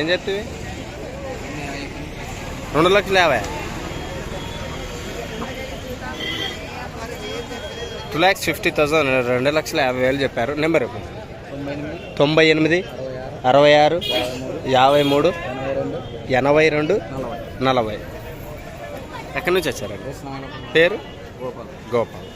ఏం చెప్తివి రెండు లక్షల యాభై. టూ ల్యాక్స్ ఫిఫ్టీ థౌసండ్ రెండు లక్షల యాభై వేలు చెప్పారు. నెంబర్? తొంభై ఎనిమిది అరవై ఆరు యాభై మూడు ఎనభై రెండు నలభై. ఎక్కడి నుంచి వచ్చారండి? పేరు? గోపాల్ గోపాల్.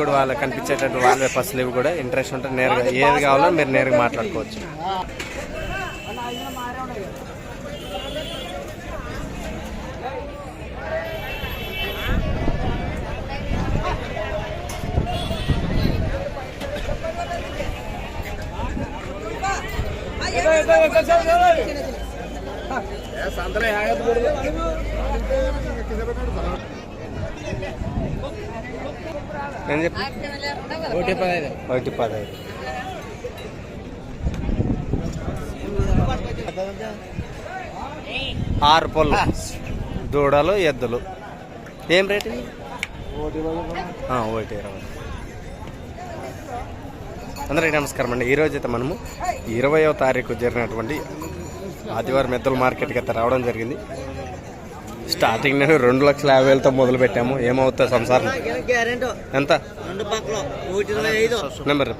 కూడా వాళ్ళకి కనిపించేటట్టు వాళ్ళే పసులు ఇవి కూడా ఇంట్రెస్ట్ ఉంటే నేరుగా ఏది కావాలో మీరు నేరుగా మాట్లాడుకోవచ్చు. నేను చెప్పి. ఒకటి పదహైదు. ఒకటి పదహైదు ఆరు పళ్ళు. దూడలు ఎద్దులు. ఏం రేటు? ఒకటి ఇరవై. అందరికీ నమస్కారం అండి. ఈరోజు అయితే మనము ఇరవయో తారీఖు జరిగినటువంటి ఆదివారం ఎద్దుల మార్కెట్కి అయితే రావడం జరిగింది. స్టార్టింగ్ నేను రెండు లక్షల యాభై వేలతో మొదలు పెట్టాము. ఏమవుతుంది సంసారం? ఎంత? నెంబర్.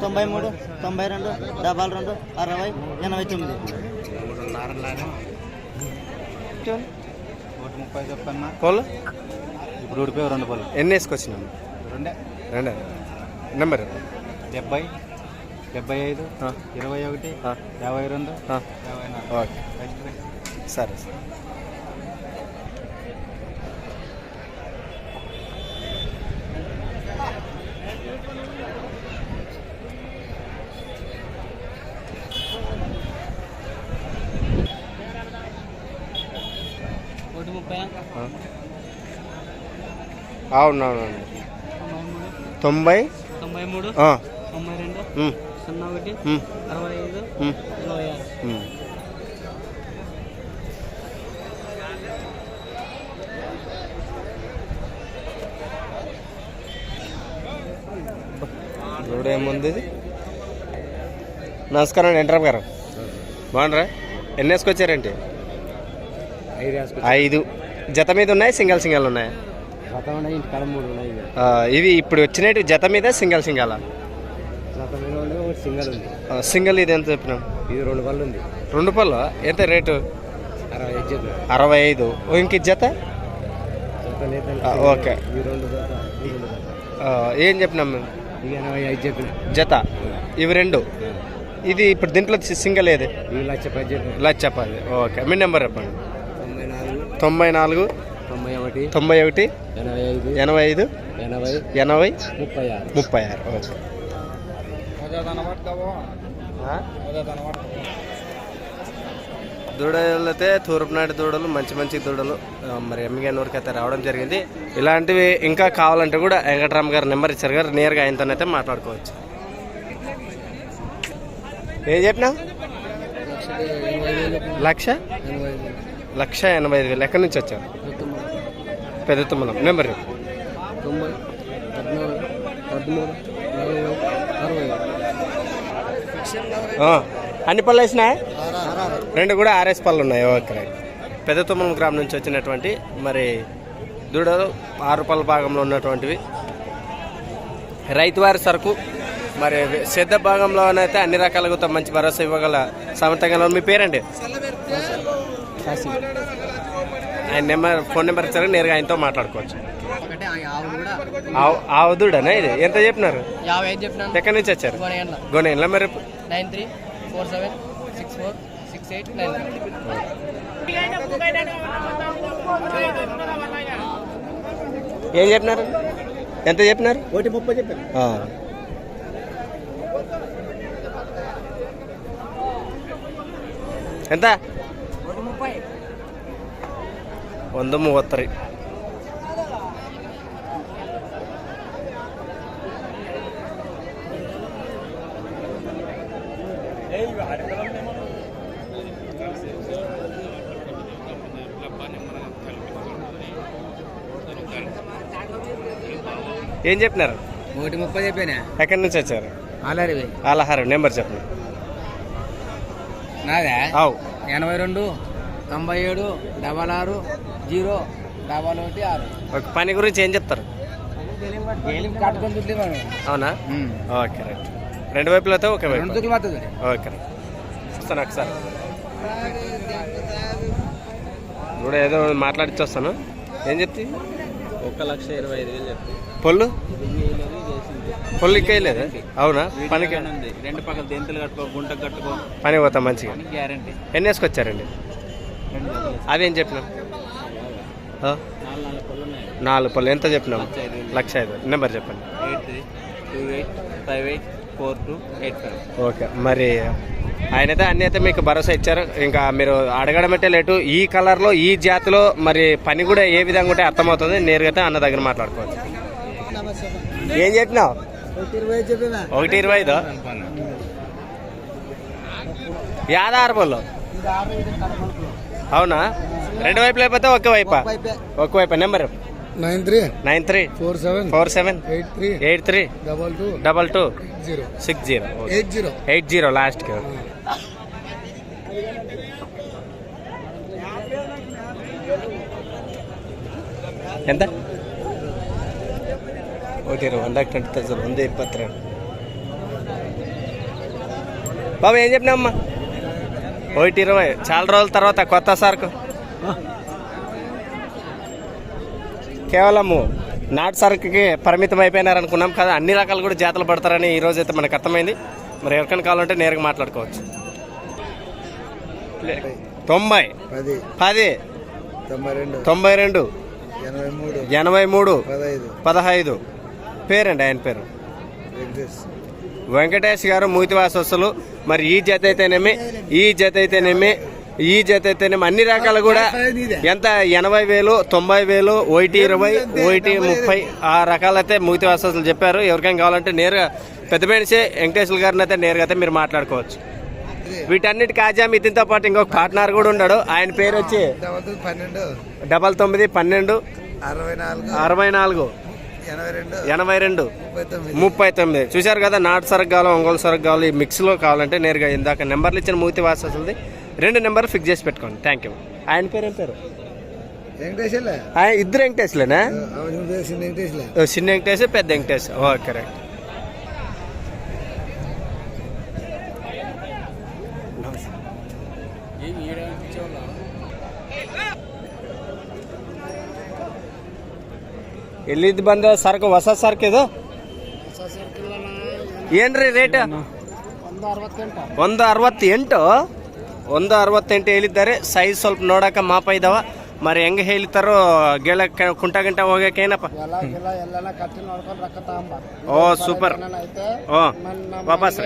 తొంభై మూడు తొంభై రెండు డెబ్బై రెండు అరవై ఎనభై తొమ్మిది. ముప్పై చెప్పన్నా పోలు? ఇప్పుడు ఊడిపోయి రెండు పళ్ళు ఎన్ని వేసుకొచ్చినాము రెండే. రెండే. నెంబర్. డెబ్బై డెబ్బై ఐదు ఇరవై ఒకటి యాభై రెండు యాభై నాలుగు. ఓకే. సరే సరే. అవునవునండి. తొంభై? తొంభై మూడు ఆ, తొంభై రెండు సున్నా ఒకటి అరవై ఐదు ఇరవై ఆరు. ఇప్పుడు ఏముంది ఇది? నమస్కారం అండి వెంకటరామ్ గారు. బాగున్నారా? ఎన్ని వేసుకొచ్చారేంటి ఐదు. జత మీద ఉన్నాయి సింగల్ సింగల్ ఉన్నాయి? ఇవి. ఇప్పుడు వచ్చినట్టు జత మీద సింగల్ సింగల్? సింగల్ ఉంది. సింగల్ ఇది ఎంత చెప్పినాం ఇది రెండు పళ్ళు ఉంది. రెండు పళ్ళు? ఎంత రేటు? అరవై ఐదు ఇంక జత? ఓకే. ఏం చెప్పినాం మేము? జత? ఇవి రెండు? ఇది ఇప్పుడు దీంట్లో సింగల్ ఏది? లక్ష పది ఓకే. మీ నెంబర్ చెప్పండి. తొంభై నాలుగు. తొంభై ఒకటి తొంభై ఒకటి ఎనభై ఐదు ఎనభై ఐదు ఎనభై ఎనభై ముప్పై ఆరు. ముప్పై ఆరు ఓకే. దూడలు అయితే తూర్పు నాటి దూడలు మంచి మంచి దూడలు మరి ఎమ్మిగన్నూరుకి అయితే రావడం జరిగింది. ఇలాంటివి ఇంకా కావాలంటే కూడా వెంకటరామ్ గారు నెంబర్ ఇచ్చారు గారు నేరుగా ఆయనతోనైతే మాట్లాడుకోవచ్చు. ఏం చెప్పినా లక్ష లక్ష? ఎనభై ఐదు వేలు. ఎక్కడి నుంచి వచ్చారు పెద్ద తుమ్మలం. నెంబర్ చెప్పు. తొంభై పద్నాలుగు పదమూడు నలభై అరవై ఆ, అన్ని పళ్ళు వేసినాయి? రెండు కూడా ఆర్ఎస్ పళ్ళు ఉన్నాయి. ఓకే పెద్ద తుమ్మలం గ్రామం నుంచి వచ్చినటువంటి మరి దూడలు ఆరు పళ్ళ భాగంలో ఉన్నటువంటివి. రైతువారి సరుకు మరి సిద్ధ భాగంలోనైతే అన్ని రకాలుగా మంచి భరోసా ఇవ్వగల సమర్థంగా మీ పేరండి? ఆయన నెంబర్ ఫోన్ నెంబర్ ఇచ్చారు నేరుగా ఆయనతో మాట్లాడుకోవచ్చు. ఒకటే ఆవులు కూడా ఆవు ఆవు దూడనా ఇది? ఎంత చెప్పినారు? ఎక్కడి నుంచి వచ్చారు? గోనేలా మరి nine three four seven six four six eight nine ఏం చెప్పినారు? ఎంత చెప్పినారు? ఒకటి ముప్పై చెప్పాను ఆ. ఎంత? ఒకటి ముప్పై. ಒಂದು ಮೂವತ್ತರಿ ఏం చెప్పినారు ఒకటి ముప్పై చెప్పానా ఎక్కడి నుంచి వచ్చారు అలారివి ఆలహారం నెంబర్ చెప్పండి నాదే అవు ఎనభై రెండు తొంభై ఏడు డబల్ ఆరు జీరో డబల్ ఒకటి ఆరు. ఒక పని గురించి ఏం చెప్తారు? కట్టుకొని దుడ్లు అవునా? Okay right. రెండు వైపులతో ఒకే రెండు వైపు దుడ్లు మాత్రం ఓకే రైట్. వస్తాను ఒకసారి. ఇప్పుడు ఏదో మాట్లాడిచ్చి వస్తాను ఏం చెప్తి? ఒక లక్ష ఇరవై ఐదు వేలు చెప్తాను పొల్లు? పొల్లు ఇక్కలేదు అవునా? పనికి రెండు పక్కల దెంతులు కట్టుకో గుంట కట్టుకో. పని పోతా మంచిగా. గ్యారంటీ ఎన్ని వేసుకొచ్చారండి? అవేం చెప్పినాం? నాలుగు పళ్ళు. ఎంత చెప్పినాం లక్ష ఐదు నెంబర్ చెప్పండి. ఓకే. మరి ఆయనైతే అన్ని అయితే మీకు భరోసా ఇచ్చారు. ఇంకా మీరు అడగడం అంటే లేటు. ఈ కలర్లో ఈ జాతిలో మరి పని కూడా ఏ విధంగా ఉంటే అర్థమవుతుంది? నేరుగా అయితే అన్న దగ్గర మాట్లాడుకోవచ్చు. ఏం చెప్పినావు? ఒకటి ఇరవై ఐదు. యాదారు పళ్ళు. అవునా? రెండు వైపులు అయిపోతే ఒకే వైపా? ఒక వైపు. Number? Nine three. Nine three. Four seven. Four seven. Eight three. Eight three. Double two. Double two. Zero. Six zero. Eight zero. Eight zero లాస్ట్కి. ఎంత? ఇరవై. వంద ట్వంటీ థౌసండ్. వంద ఇప్పత్తి రెండు. బాబు ఏం చెప్పినామ్మా ఒకటి ఇరవై. చాలా రోజుల తర్వాత కొత్త సరుకు. కేవలము నాటు సరుకుకి పరిమితం అయిపోయినారు అనుకున్నాం కదా అన్ని రకాలు కూడా జాతలు పడతారని ఈ రోజు అయితే మనకు అర్థమైంది. మరి ఎవరికైనా కావాలంటే నేరుగా మాట్లాడుకోవచ్చు. తొంభై. పది. తొంభై రెండు. తొంభై రెండు. ఎనభై మూడు. పదహైదు. పేరండి ఆయన పేరు. వెంకటేష్. గారు మూతివాసస్తులు మరి ఈ జత అయితేనేమి ఈ జత అయితేనేమి ఈ జత అయితేనేమి అన్ని రకాలు కూడా ఎంత? ఎనభై వేలు తొంభై వేలు ఒకటి ఇరవై ఒకటి ముప్పై ఆ రకాలైతే మూతివాసస్తులు చెప్పారు. ఎవరికైనా కావాలంటే నేరుగా పెద్ద మనిషి వెంకటేశ్వర గారిని అయితే నేరుగా అయితే మీరు మాట్లాడుకోవచ్చు. వీటన్నిటి కాజా మితితో పాటు ఇంకొక పార్ట్నర్ కూడా ఉన్నాడు. ఆయన పేరు వచ్చి డబల్ తొమ్మిది పన్నెండు అరవై నాలుగు. అరవై నాలుగు. ఎనభై రెండు ముప్పై తొమ్మిది. చూశారు కదా నాటు సరుకు కావాలి ఒంగోలు సరుకు కావాలి ఈ మిక్స్లో కావాలంటే నేరుగా ఇందాక నెంబర్లు ఇచ్చిన మూతి వాసస్తుంది రెండు నెంబర్ ఫిక్స్ చేసి పెట్టుకోండి. థ్యాంక్ యూ ఆయన పేరు ఏం పేరు? ఇద్దరు ఓ, చిన్న వెంకటేష్ పెద్ద వెంకటేష్ ఓకే రైట్ ಎಲ್ಲಿದ್ ಬಂದ ಸರಕು? ಹೊಸ ಸರಕು ಇದು? ಏನ್ರಿ ರೇಟ್ ಒಂದು ಅರವತ್ತೆಂಟು. ಒಂದು ಅರವತ್ತೆಂಟು ಹೇಳಿದ್ದಾರೆ. ಸೈಜ್ ಸ್ವಲ್ಪ ನೋಡಕ ಮಾಪ ಇದಾವ. ಮರಿ ಹೆಂಗೆ ಹೇಳ್ತಾರೋ ಗೆಳ ಕುಂಟ ಗಂಟ ಹೋಗಕ್ಕೆ ಏನಪ್ಪ? ಓ ಸೂಪರ್ ಓ ವಾಪಸ್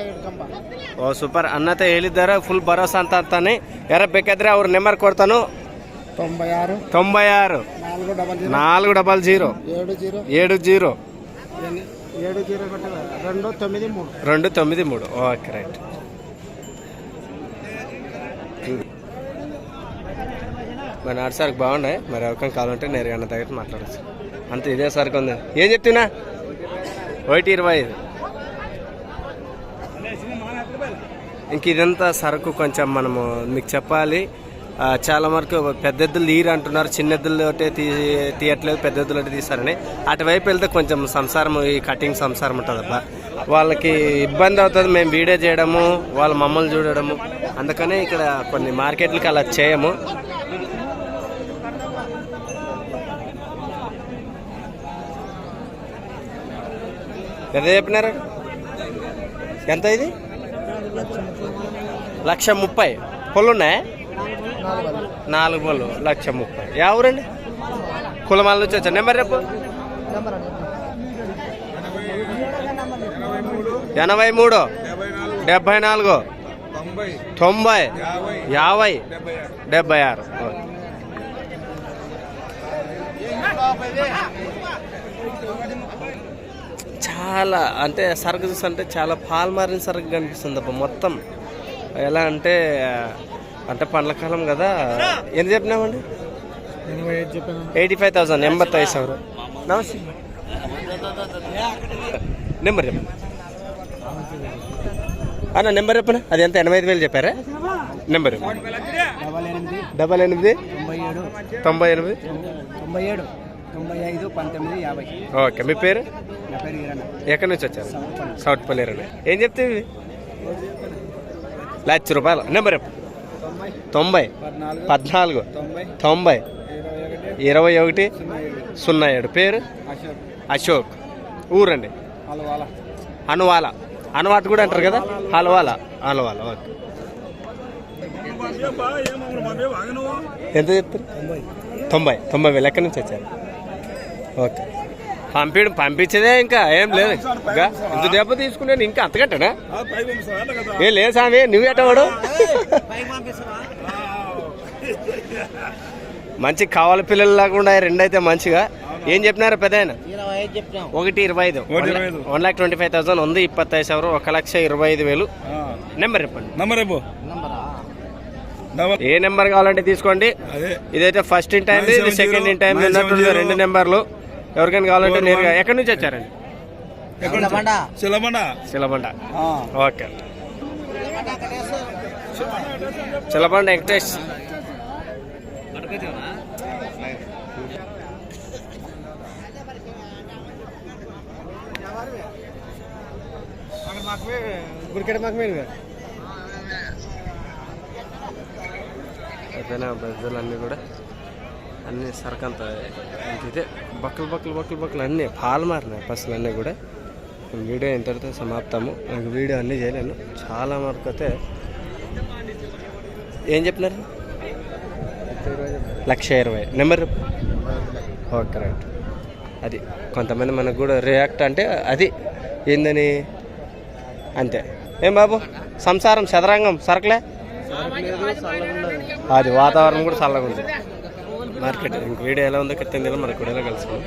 ಓ ಸೂಪರ್ ಅನ್ನತೆ ಹೇಳಿದ್ದಾರೆ ಫುಲ್ ಭರೋಸಾ ಅಂತ ಅಂತಾನೆ. ಯಾರ ಬೇಕಾದ್ರೆ ಅವ್ರ ನೆಂಬರ್ ಕೊಡ್ತಾನು. ತೊಂಬೈ ಆರು ತೊಂಬೈ ಆರು నాలుగు డబల్ జీరో. ఏడు జీరో. రెండు తొమ్మిది మూడు. Okay right. మరి నాటు సరుకు బాగున్నాయి మరి ఎవరికైనా కావాలంటే నేరుగా అన్న దగ్గర మాట్లాడచ్చు. అంతే ఇదే సరుకు ఉంది. ఏం చెప్తున్నా? ఒకటి ఇరవై ఐదు. ఇంక ఇదంతా సరుకు కొంచెం మనము మీకు చెప్పాలి. చాలా వరకు పెద్ద ఎద్దులు తీరు అంటున్నారు. చిన్న ఎద్దులు ఒకటే తీ తీయట్లేదు పెద్ద ఎద్దులు ఒకటి తీస్తారని. అటువైపు వెళ్తే కొంచెం సంసారం ఈ కటింగ్ సంసారం ఉంటుందబ్బా వాళ్ళకి ఇబ్బంది అవుతుంది. మేము వీడియో చేయడము వాళ్ళ మమ్మల్ని చూడడము. అందుకనే ఇక్కడ కొన్ని మార్కెట్లకి అలా చేయము. ఎంత చెప్పినారు? ఎంత ఇది? లక్ష ముప్పై. పళ్ళు ఉన్నాయా నాలుగు బళ్ళు లక్ష ముప్పై. యా కులమాల నుంచి వచ్చా నెంబర్ రేపు ఎనభై మూడు డెబ్బై నాలుగు తొంభై యాభై డెబ్బై ఆరు. చాలా అంటే సరుకు చూస్తుంటే చాలా పాల్మారిన సరుకు కనిపిస్తుంది అప్ప మొత్తం. ఎలా అంటే అంటే పండ్ల కాలం కదా ఎంత చెప్పినామండి ఎనభై ఐదు చెప్పాను ಏಯ್ಟಿ ಫೈವ್ ತೌಸಂಡ್ ಎಂಬತ್ತೈದು ಸಾವಿರ ನಮಸ್ತೆ ನೆಂಬರ್ అన్న నెంబర్ చెప్పనా అది ఎంత ఎనభై ఐదు వేలు చెప్పారా నెంబర్ డబల్ ఎనిమిది డబల్ ఎనిమిది తొంభై ఏడు తొంభై ఎనిమిది తొంభై ఏడు తొంభై ఐదు పంతొమ్మిది యాభై ఓకే మీ పేరు నా పేరు కిరణ్ ఎక్కడి నుంచి వచ్చారు సౌత్పల్లి రండి ఏం చెప్తే ఇవి లక్ష రూపాయలు నెంబర్ చెప్పు తొంభై. పద్నాలుగు. తొంభై. ఇరవై ఒకటి. సున్నా ఏడు. పేరు? అశోక్. ఊరండి? అనువాల. అనువాట కూడా అంటారు కదా? హల్వాల. హల్వాల. ఓకే. ఎంత చెప్తారు తొంభై. తొంభై వేలు. ఎక్కడి నుంచి వచ్చారు? ఓకే. పంపి పంపించదే ఇంకా ఏం లేదు. ఇంకా ఇంత దెబ్బ తీసుకుంటే ఇంకా అంతకట్టడా ఏ లేదు స్వామి నువ్వు ఎట్టవాడు మంచి కావాల పిల్లలు లేకుండా రెండైతే మంచిగా. ఏం చెప్పినారు పెద్ద ఒకటి ఇరవై ఐదు. One lakh twenty five thousand ఉంది ఇప్పత్తైదు సవరం ఒక లక్ష ఇరవై ఐదు వేలు. నెంబర్ చెప్పండి. నెంబర్ ఏ నెంబర్ కావాలంటే తీసుకోండి. ఇదైతే first in time second in time రెండు నెంబర్లు. ఎవరికైనా కావాలంటే నేరుగా ఎక్కడి నుంచి వచ్చారండి? చిలబండ చిలబండ ఓకే. చిలబండ వెంకటేష్. గురికెడ మాకు మీరు అయిపోయినా బెజ్జలు అన్నీ కూడా? అన్నీ సరకంత ఇదే బక్కలు బక్కలు బక్కలు బక్కలు అన్నీ పాలు మారినాయి బస్సులు అన్నీ కూడా. వీడియో ఇంతటితో సమాప్తాము. నాకు వీడియో అన్నీ చేయలేను. చాలా వరకు అయితే ఏం చెప్పినారు? లక్ష ఇరవై. Number okay right. అది కొంతమంది మనకు కూడా రియాక్ట్ అంటే అది ఏందని? అంతే. ఏం బాబు? సంసారం చదరంగం సరకలే? అది వాతావరణం కూడా చల్లగా ఉంది. మార్కెట్. ఇంక వీడియో ఎలా ఉందో కింద మనకు కూడా కలుసుకుందాం.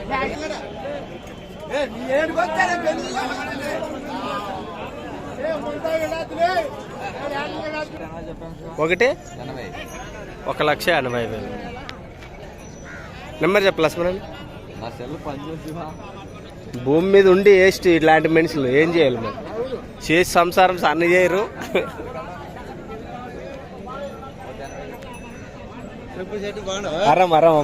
ఒకటి? ఒక లక్ష ఎనభై వేలు. నెంబర్ చెప్పలస్ మనం భూమి మీద ఉండి వేస్ట్ ఇట్లాంటి మనుషులు ఏం చేయాలి మరి? చేసి సంసారం సన్న చేయరు అరం అరం